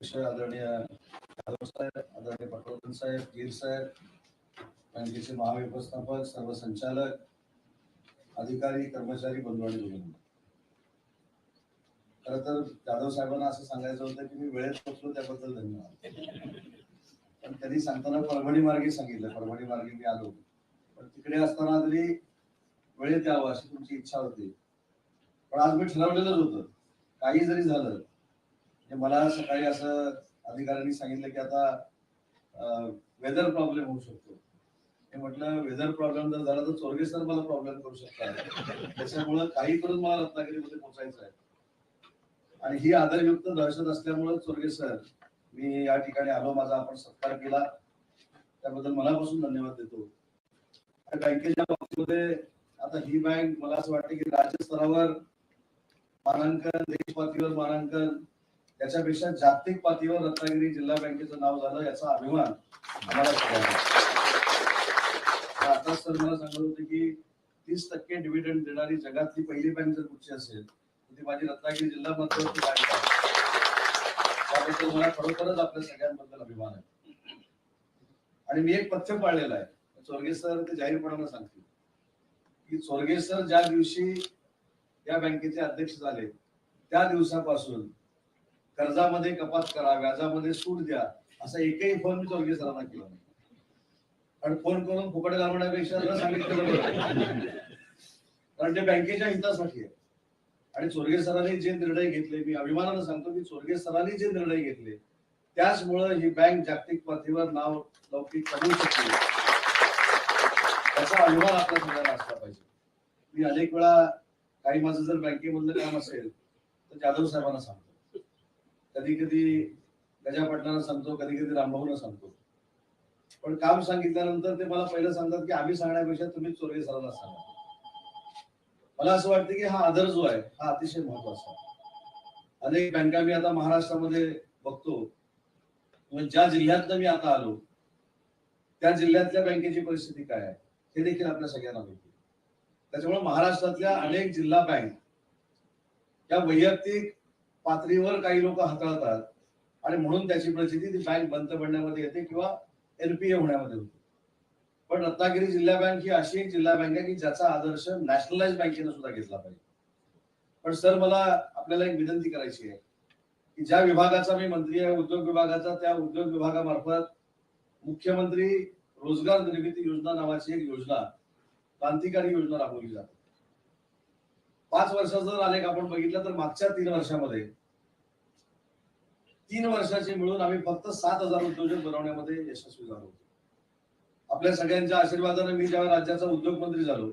अध्यक्ष आदरणीय यादव साहेब आदरणीय पटवर्धन साहेब गीर साहेब बँकेचे महाव्यवस्थापक सर्व संचालक अधिकारी कर्मचारी बंधू आणि भगिनी खर तर जाधव साहेबांना असं सांगायचं होतं की मी वेळेत पोहोचलो त्याबद्दल धन्यवाद. पण त्यांनी सांगताना परभणी मार्गे सांगितलं परभणी मार्गे मी आलो. पण तिकडे असताना तरी वेळेत यावं अशी तुमची इच्छा होती. पण आज मी ठरवलेलंच होतं. काही जरी झालं मला सकाळी असं अधिकाऱ्यांनी सांगितलं की आता वेदर प्रॉब्लेम होऊ शकतो. म्हटलं वेदर प्रॉब्लेम जर झाला तर चोरगे सर मला प्रॉब्लेम करू शकतात. त्याच्यामुळं काही करून मला रत्नागिरीमध्ये पोहोचायचं आहे. आणि ही आधारयुक्त दहशत असल्यामुळं चोरगे सर मी या ठिकाणी आलो माझा आपण सत्कार केला. त्याबद्दल मनापासून धन्यवाद देतो. बँकेच्या बाबतीमध्ये आता ही बँक मला असं वाटतं की राज्य स्तरावर मानांकन देशपातळीवर मानांकन त्याच्यापेक्षा जागतिक पातळीवर रत्नागिरी जिल्हा बँकेचं नाव झालं याचा अभिमान आम्हाला आता सर मला सांगत होते की तीस टक्के डिव्हिडंड देणारी जगातली पहिली बँक जर कुठची असेल तर ती माझी रत्नागिरी जिल्हा मध्यवर्ती बँक आहे. त्याबद्दल मला खरोखरच आपल्या सगळ्यांबद्दल अभिमान आहे. आणि मी एक पथ्य पाळलेलं आहे. चोरगे सर ते जाहीरपणानं सांगतील. की चोरगे सर ज्या दिवशी या बँकेचे अध्यक्ष झाले त्या दिवसापासून कर्जामध्ये कपात करा व्याजामध्ये सूट द्या असा एकही फोन मी चोरगे सरांना केला नाही. आणि फोन करून फुकट घालवण्यापेक्षा सांगितलं कारण ते बँकेच्या हितासाठी आहे. आणि चोरगे सरांनी जे निर्णय घेतले मी अभिमानानं सांगतो की चोरगे सरांनी जे निर्णय घेतले त्याचमुळे ही बँक जागतिक पातळीवर नाव लौकिक कमवू शकते. त्याचा अभिमान आपल्या सगळ्यांना असला पाहिजे. मी अनेक वेळा काही माझं जर बँकेमधलं काम असेल तर जाधव साहेबांना सांगतो. कधी कधी गजा पाटलांना सांगतो कधी कधी रामभाऊला सांगतो. पण काम सांगितल्यानंतर ते मला पहिलं सांगतात की आम्ही सांगण्यापेक्षा तुम्ही चोरगे सरांना सांगा. मला असं वाटतं की हा आदर जो आहे हा अतिशय महत्त्वाचा आहे. अनेक बँका मी आता महाराष्ट्रामध्ये बघतो. म्हणजे ज्या जिल्ह्यातनं मी आता आलो त्या जिल्ह्यातल्या बँकेची परिस्थिती काय आहे हे देखील आपल्या सगळ्यांना माहिती त्याच्यामुळे महाराष्ट्रातल्या अनेक जिल्हा बँक या वैयक्तिक पातळीवर काही लोक हाताळतात. आणि म्हणून त्याची प्रसिद्धी ती बँक बंद पडण्यामध्ये येते किंवा एनपीए होण्यामध्ये होते. पण रत्नागिरी जिल्हा बँक ही अशी एक जिल्हा बँक आहे की ज्याचा आदर्श नॅशनलाइज बँकेनं सुद्धा घेतला पाहिजे. पण सर मला आपल्याला एक विनंती करायची आहे की ज्या विभागाचा मी मंत्री आहे उद्योग विभागाचा त्या उद्योग विभागामार्फत मुख्यमंत्री रोजगार निर्मिती योजना नावाची एक योजना क्रांतिकारी योजना राबवली जाते. पाच वर्षाचा जर आलेख आपण बघितलं तर मागच्या तीन वर्षामध्ये तीन वर्षाचे मिळून आम्ही फक्त सात हजार उद्योजक बनवण्यामध्ये यशस्वी झालो होतो. आपल्या सगळ्यांच्या आशीर्वादाने मी जेव्हा राज्याचा उद्योग मंत्री झालो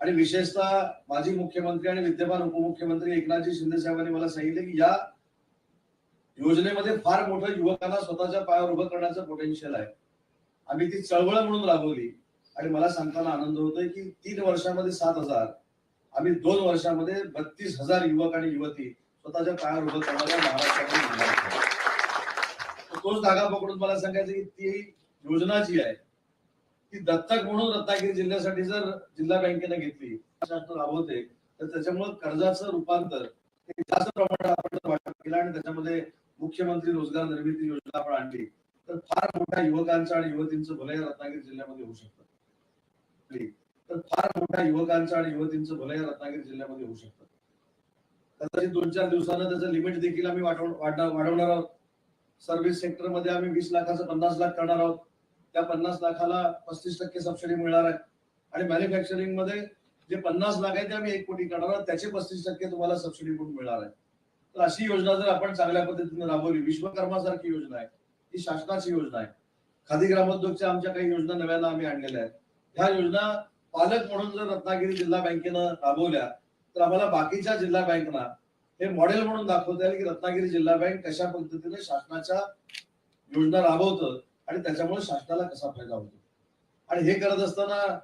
आणि विशेषतः माजी मुख्यमंत्री आणि विद्यमान उपमुख्यमंत्री एकनाथजी शिंदे साहेबांनी मला सांगितले की या योजनेमध्ये फार मोठं युवकांना स्वतःच्या पायावर उभं करण्याचं पोटेन्शियल आहे आम्ही ती चळवळ म्हणून राबवली आणि मला सांगताना आनंद होतोय की तीन वर्षामध्ये सात हजार आम्ही दोन वर्षामध्ये बत्तीस हजार युवक आणि युवती स्वतःच्या पायावर उभं करणाऱ्या महाराष्ट्रामध्ये तोच धागा पकडून मला सांगायचं की ती योजना जी आहे. ती दत्तक म्हणून रत्नागिरी जिल्ह्यासाठी जर जिल्हा बँकेने घेतली राबवते तर त्याच्यामुळे कर्जाचं रूपांतर जास्त प्रमाणात आपण वाटप केलं आणि त्याच्यामध्ये मुख्यमंत्री रोजगार निर्मिती योजना आपण आणली तर फार मोठ्या युवकांचं आणि युवतींचं भलं रत्नागिरी जिल्ह्यामध्ये होऊ शकतं. फार मोठ्या युवकांचं आणि युवतींचं भलं या रत्नागिरी जिल्ह्यामध्ये होऊ शकतं. कदाचित दोन चार दिवसानं त्याचं लिमिट देखील आम्ही वाढवणार आहोत. सर्व्हिस सेक्टरमध्ये आम्ही वीस लाखाचं पन्नास लाख करणार आहोत. त्या पन्नास लाखाला पस्तीस टक्के सबसिडी मिळणार आहे. आणि मॅन्युफॅक्चरिंगमध्ये जे पन्नास लाख आहे ते आम्ही एक कोटी करणार आहोत. त्याचे पस्तीस टक्के तुम्हाला सबसिडी म्हणून मिळणार आहे. तर अशी योजना जर आपण चांगल्या पद्धतीने राबवली विश्वकर्मा सारखी योजना आहे ही शासनाची योजना आहे. खादी ग्रामोद्योगच्या आमच्या काही योजना नव्यानं आम्ही आणलेल्या आहेत. ह्या योजना पालक म्हणून जर रत्नागिरी जिल्हा बँकेनं राबवल्या तर आम्हाला बाकीच्या जिल्हा बँकना हे मॉडेल म्हणून दाखवता येईल की रत्नागिरी जिल्हा बँक कशा पद्धतीने शासनाच्या योजना राबवतं आणि त्याच्यामुळे शासनाला कसा फायदा होतो. आणि हे करत असताना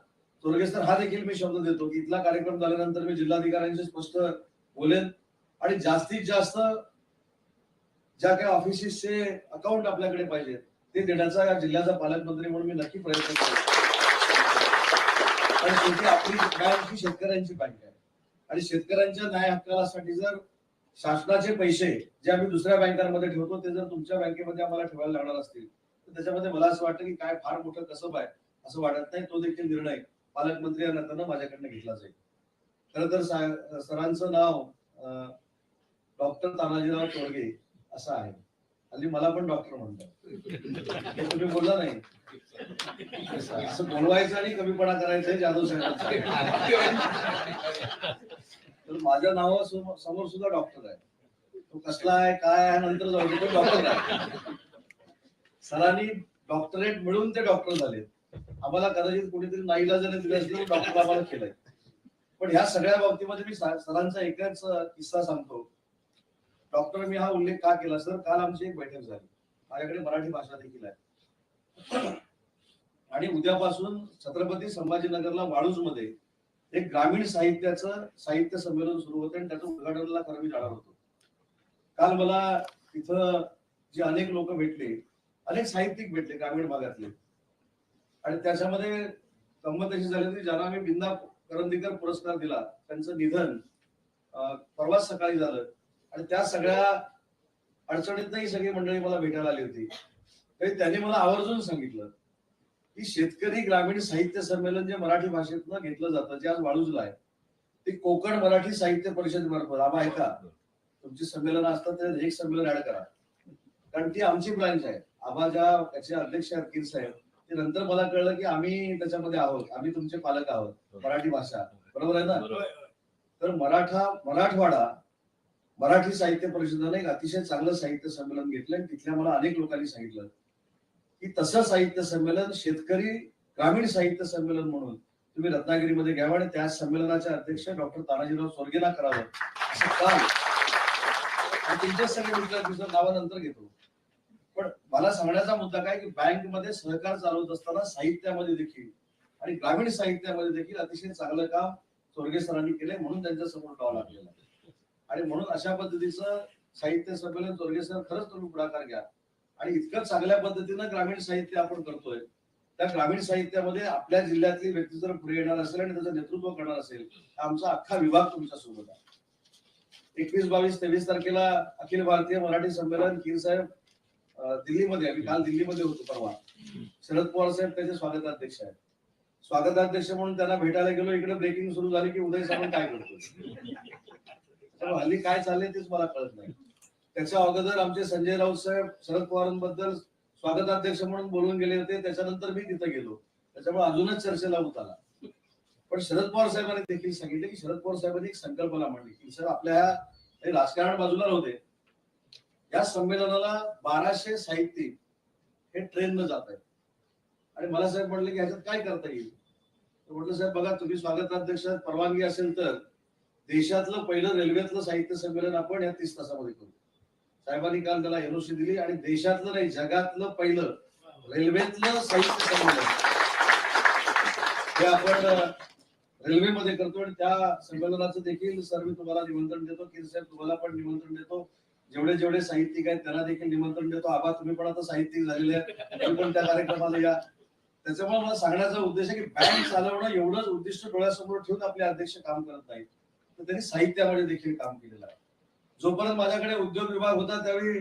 स्वर्गेस्तर हा देखील मी शब्द देतो की इथला कार्यक्रम झाल्यानंतर मी जिल्हाधिकाऱ्यांशी स्पष्ट बोलेन. आणि जास्तीत जास्त ज्या काही ऑफिसेसचे अकाउंट आपल्याकडे पाहिजे ते देण्याचा या जिल्ह्याचा पालकमंत्री म्हणून मी नक्की प्रयत्न करतो आणि शेवटी आपली बँक शेतकऱ्यांची बँक आहे. आणि शेतकऱ्यांच्या न्याय हक्कासाठी जर शासनाचे पैसे जे आम्ही दुसऱ्या बँकांमध्ये ठेवतो ते जर तुमच्या बँकेमध्ये आम्हाला ठेवायला लागणार असतील तर त्याच्यामध्ये मला असं वाटतं की काय फार मोठं कसब आहे असं वाटत नाही. तो देखील निर्णय पालकमंत्री या माझ्याकडनं घेतला जाईल. खर तर सरांचं नाव डॉक्टर तानाजीराव तोडगे असं आहे. हल्ली मला पण डॉक्टर म्हणतात. हे तुम्ही बोलला नाही. असं बोलवायचं आणि कमीपणा करायचं हे जाधव माझ्या नावा समोर सुद्धा डॉक्टर आहे. तो कसला आहे काय आहे नंतर जाऊ तो डॉक्टर आहे. सरांनी डॉक्टरेट मिळून ते डॉक्टर झाले. आम्हाला कदाचित कुणीतरी नाईला जर दिले असले डॉक्टर आम्हाला केलंय. पण ह्या सगळ्या बाबतीमध्ये मी सरांचा एकच किस्सा सांगतो. डॉक्टर मी हा उल्लेख का केला सर? काल आमची एक बैठक झाली. माझ्याकडे मराठी भाषा देखील आहे. आणि उद्यापासून छत्रपती संभाजीनगरला वाळूजमध्ये एक ग्रामीण साहित्याचं साहित्य संमेलन सुरू होतं आणि त्याचं उद्घाटनला खरं मी जाणार होतो. काल मला तिथं जे अनेक लोक भेटले अनेक साहित्यिक भेटले ग्रामीण भागातले. आणि त्याच्यामध्ये गंमत अशी झाली की ज्यांना आम्ही बिंदा करंदीकर पुरस्कार दिला. त्यांचं निधन परवाच सकाळी झालं. आणि त्या सगळ्या अडचणीतही सगळी मंडळी मला भेटायला आली होती. तरी त्यांनी मला आवर्जून सांगितलं की शेतकरी ग्रामीण साहित्य संमेलन जे मराठी भाषेतनं घेतलं जातं जे आज वाळूजला आहे ते कोकण मराठी साहित्य परिषद मार्फत. आबा ऐका. तुमची संमेलन असतात त्याच्यात एक संमेलन ऍड करा. कारण ती आमची ब्रांच आहे. आबा ज्या त्याचे अध्यक्ष आहेत कीर साहेब ते नंतर मला कळलं की आम्ही त्याच्यामध्ये आहोत. आम्ही तुमचे पालक आहोत. मराठी भाषा. बरोबर आहे ना? तर मराठा मराठवाडा मराठी साहित्य परिषदेने एक अतिशय चांगलं साहित्य संमेलन घेतलं आणि तिथल्या मला अनेक लोकांनी सांगितलं. की तसं साहित्य संमेलन शेतकरी ग्रामीण साहित्य संमेलन म्हणून तुम्ही रत्नागिरीमध्ये घ्यावं आणि त्या संमेलनाचे अध्यक्ष डॉक्टर तानाजीराव स्वर्गेला करावं. असं काल आणि सगळे विद्यार्थी नावानंतर घेतो. पण मला सांगण्याचा मुद्दा काय की बँकमध्ये सहकार चालवत असताना साहित्यामध्ये देखील आणि ग्रामीण साहित्यामध्ये देखील अतिशय चांगलं काम स्वर्गीय सरांनी केलंय म्हणून त्यांच्यासमोर गाव लागलेलं आहे. आणि म्हणून अशा पद्धतीचं साहित्य संमेलन स्वर्गीय सर खरंच तुम्ही पुढाकार घ्या. आणि इतकं चांगल्या पद्धतीनं ग्रामीण साहित्य आपण करतोय. त्या ग्रामीण साहित्यामध्ये आपल्या जिल्ह्यातली व्यक्ती जर पुढे येणार असेल आणि त्याचं नेतृत्व करणार असेल तर आमचा अख्खा विभाग तुमच्यासोबत आहे. एकवीस बावीस तेवीस तारखेला अखिल भारतीय मराठी संमेलन कीर साहेब दिल्लीमध्ये आम्ही काल दिल्लीमध्ये होतो परवा. शरद पवार साहेब त्याचे स्वागताध्यक्ष आहेत. स्वागताध्यक्ष म्हणून त्यांना भेटायला गेलो इकडे ब्रेकिंग सुरू झाली की उदय सामंत काय करतो त्यामुळे हल्ली काय चाललंय तेच मला कळत नाही. त्याच्या अगोदर आमचे संजय राऊत साहेब शरद पवारांबद्दल स्वागताध्यक्ष म्हणून बोलून गेले होते. त्याच्यानंतर मी तिथे गेलो. त्याच्यामुळे अजूनच चर्चेला होत आला. पण शरद पवार साहेबांनी देखील सांगितले की शरद पवार साहेबांनी एक संकल्पना मांडली की सर आपल्या राजकारण बाजूला होते या संमेलनाला बाराशे साहित्यिक हे ट्रेननं जात आहेत. आणि मला साहेब म्हटले की ह्याच्यात काय करता येईल? म्हटलं साहेब बघा तुम्ही स्वागताध्यक्ष परवानगी असेल तर देशातलं पहिलं रेल्वेतलं साहित्य संमेलन आपण या तीस तासामध्ये करू. साहेबांनी काल त्याला एनओसी दिली आणि देशातलं नाही जगातलं पहिलं रेल्वेतलं साहित्य संमेलन. हे आपण रेल्वेमध्ये करतो आणि त्या संमेलनाचं देखील सर मी तुम्हाला निमंत्रण देतो की साहेब तुम्हाला पण निमंत्रण देतो. जेवढे जेवढे साहित्यिक आहेत त्यांना देखील निमंत्रण देतो. आबा तुम्ही पण आता साहित्यिक झालेले आहेत. पण त्या कार्यक्रमाला या. त्याच्यामुळे मला सांगण्याचा उद्देश आहे की बँक चालवणं एवढंच उद्दिष्ट डोळ्यासमोर ठेवून आपले अध्यक्ष काम करत नाहीत. तर त्यांनी साहित्यामध्ये देखील काम केलेलं आहे. जोपर्यंत माझ्याकडे उद्योग विभाग होता त्यावेळी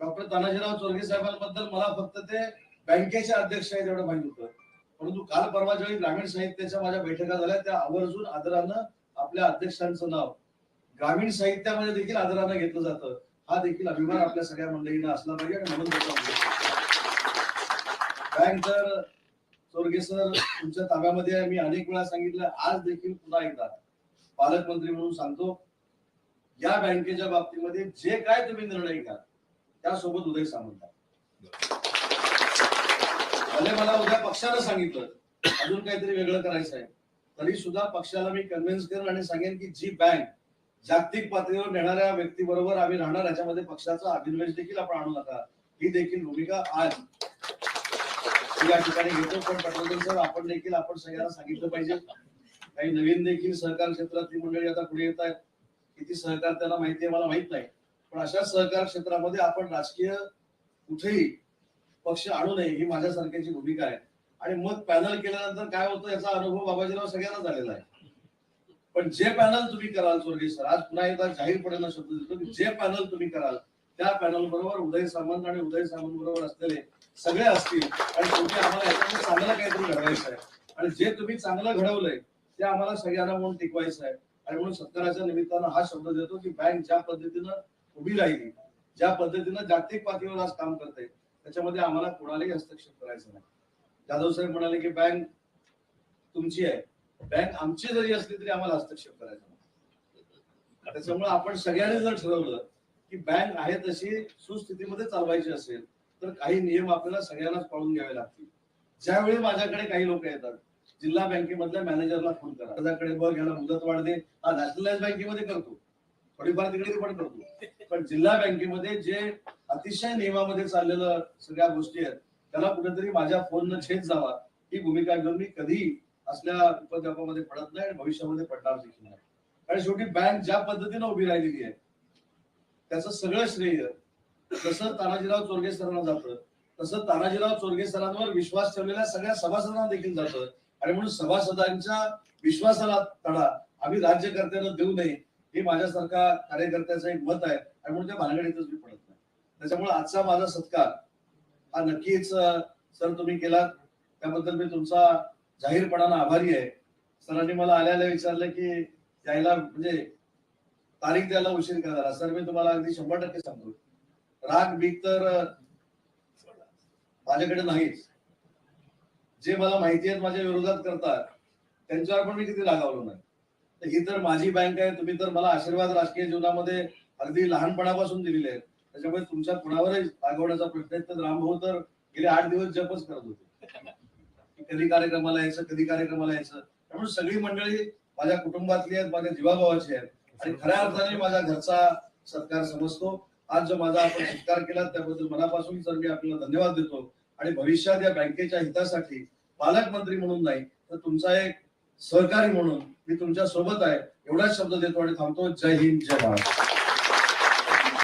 डॉक्टर तानाजीराव चोरगे साहेबांबद्दल मला फक्त ते बँकेचे अध्यक्ष आहेत एवढं माहीत होतं. परंतु काल परवा ज्यावेळी ग्रामीण साहित्याच्या माझ्या बैठका झाल्या त्या आवर्जून आदरानं आपल्या अध्यक्षांचं नाव ग्रामीण साहित्यामध्ये देखील आदरानं घेतलं जातं. हा देखील अभिमान आपल्या सगळ्या मंडळींना असला पाहिजे आणि म्हणून त्याचा बँक तर चोरगे सर तुमच्या ताब्यामध्ये मी अनेक वेळा सांगितलं आज देखील पुन्हा एकदा पालकमंत्री म्हणून सांगतो या बँकेच्या बाबतीमध्ये जे काय तुम्ही निर्णय घ्या त्यासोबत उदय सामंत भले मला उद्या पक्षाला सांगितलं अजून काहीतरी वेगळं करायचं आहे तरी सुद्धा पक्षाला मी कन्व्हिन्स करेन आणि सांगेन की जी बँक जागतिक पातळीवर नेणाऱ्या व्यक्तीबरोबर आम्ही राहणार याच्यामध्ये पक्षाचा अभिनिवेश देखील आपण आणू नका. ही देखील भूमिका आज या ठिकाणी घेतो पण पटवर्धन सर आपण देखील आपण सगळ्यांना सांगितलं पाहिजे. काही नवीन देखील सहकार क्षेत्रातली मंडळी आता पुढे येत आहेत. किती सहकार त्याला माहिती आहे मला माहीत नाही. पण अशा सहकार क्षेत्रामध्ये आपण राजकीय कुठेही पक्ष आणू नये ही माझ्यासारख्याची भूमिका आहे. आणि मग पॅनल केल्यानंतर काय होतं याचा अनुभव बाबाजीराव सगळ्यांना झालेला आहे. पण जे पॅनल तुम्ही कराल स्वर्गीय सर आज पुन्हा एकदा जाहीरपणे शब्द देतो की जे पॅनल तुम्ही कराल त्या पॅनल बरोबर उदय सामंत आणि उदय सामंत बरोबर असलेले सगळे असतील आणि तुम्ही आम्हाला याच्यामध्ये चांगलं काहीतरी घडवायचं आहे. आणि जे तुम्ही चांगलं घडवलंय ते आम्हाला सगळ्यांना म्हणून टिकवायचं आहे. आणि म्हणून सत्काराच्या निमित्तानं हा शब्द देतो की बँक ज्या पद्धतीनं उभी राहिली ज्या पद्धतीनं जागतिक पातळीवर आज काम करते त्याच्यामध्ये आम्हाला कोणालाही हस्तक्षेप करायचा नाही. जाधव साहेब म्हणाले की बँक तुमची आहे. बँक आमची जरी असली तरी आम्हाला हस्तक्षेप करायचा नाही. त्याच्यामुळे आपण सगळ्यांनी जर ठरवलं की बँक आहे तशी सुस्थितीमध्ये चालवायची असेल तर काही नियम आपल्याला सगळ्यांनाच पाळून घ्यावे लागतील. ज्यावेळी माझ्याकडे काही लोक येतात जिल्हा बँकेमधल्या मॅनेजरला फोन करा. कर्जाकडे बघ याला मुदत वाढ दे हा नॅशनलाइज बँकेमध्ये करतो. थोडीफार तिकडे पण करतो. पण जिल्हा बँकेमध्ये जे अतिशय नियमामध्ये चाललेलं सगळ्या गोष्टी आहेत त्याला कुठेतरी माझ्या फोननं छेद जावा ही भूमिका घेऊन मी कधी असल्या उपद्रवामध्ये पडत नाही आणि भविष्यामध्ये पडणार देखील नाही. कारण शेवटी बँक ज्या पद्धतीनं उभी राहिलेली आहे त्याचं सगळं श्रेय जसं तानाजीराव चोरगे सरांना जातं तसं तानाजीराव चोरगे सरांवर विश्वास ठेवलेल्या सगळ्या सभासदांना देखील जातं. आणि म्हणून सभासदांच्या विश्वासाला तडा. आम्ही राज्यकर्त्यांना देऊ नये हे माझ्यासारखा कार्यकर्त्याचं एक मत आहे आणि म्हणून त्या भानगडीतच मी पडत नाही. त्याच्यामुळे आजचा माझा सत्कार हा नक्कीच सर तुम्ही केलात. त्याबद्दल मी तुमचा जाहीरपणानं आभारी आहे. सरांनी मला आल्याला विचारलं की यायला म्हणजे तारीख द्यायला उशीर का झाला? सर मी तुम्हाला अगदी शंभर टक्के सांगतो. राग बीक तर माझ्याकडे नाहीच. जे मला माहिती आहेत माझ्या विरोधात करतात त्यांच्यावर पण मी किती रागावलो नाही. तर ही तर माझी बँक आहे तुम्ही तर मला आशीर्वाद राजकीय जीवनामध्ये अगदी लहानपणापासून दिलेले आहेत. त्याच्यामुळे तुमच्या कुणावरही रागवण्याचा प्रश्न आहे तर रामभाऊ तर गेले आठ दिवस जपच करत होते. कधी कार्यक्रमाला यायचं कधी कार्यक्रमाला यायचं. त्यामुळे सगळी मंडळी माझ्या कुटुंबातली आहेत माझ्या जीवाभावाची आहेत. आणि खऱ्या अर्थाने माझ्या घरचा सत्कार समजतो. आज जो माझा आपण सत्कार केला त्याबद्दल मनापासून सर मी आपल्याला धन्यवाद देतो. आणि भविष्यात या बँकेच्या हितासाठी पालकमंत्री म्हणून नाही तर तुमचा एक सहकारी म्हणून मी तुमच्यासोबत आहे एवढाच शब्द देतो आणि थांबतो. जय हिंद जय महाराष्ट्र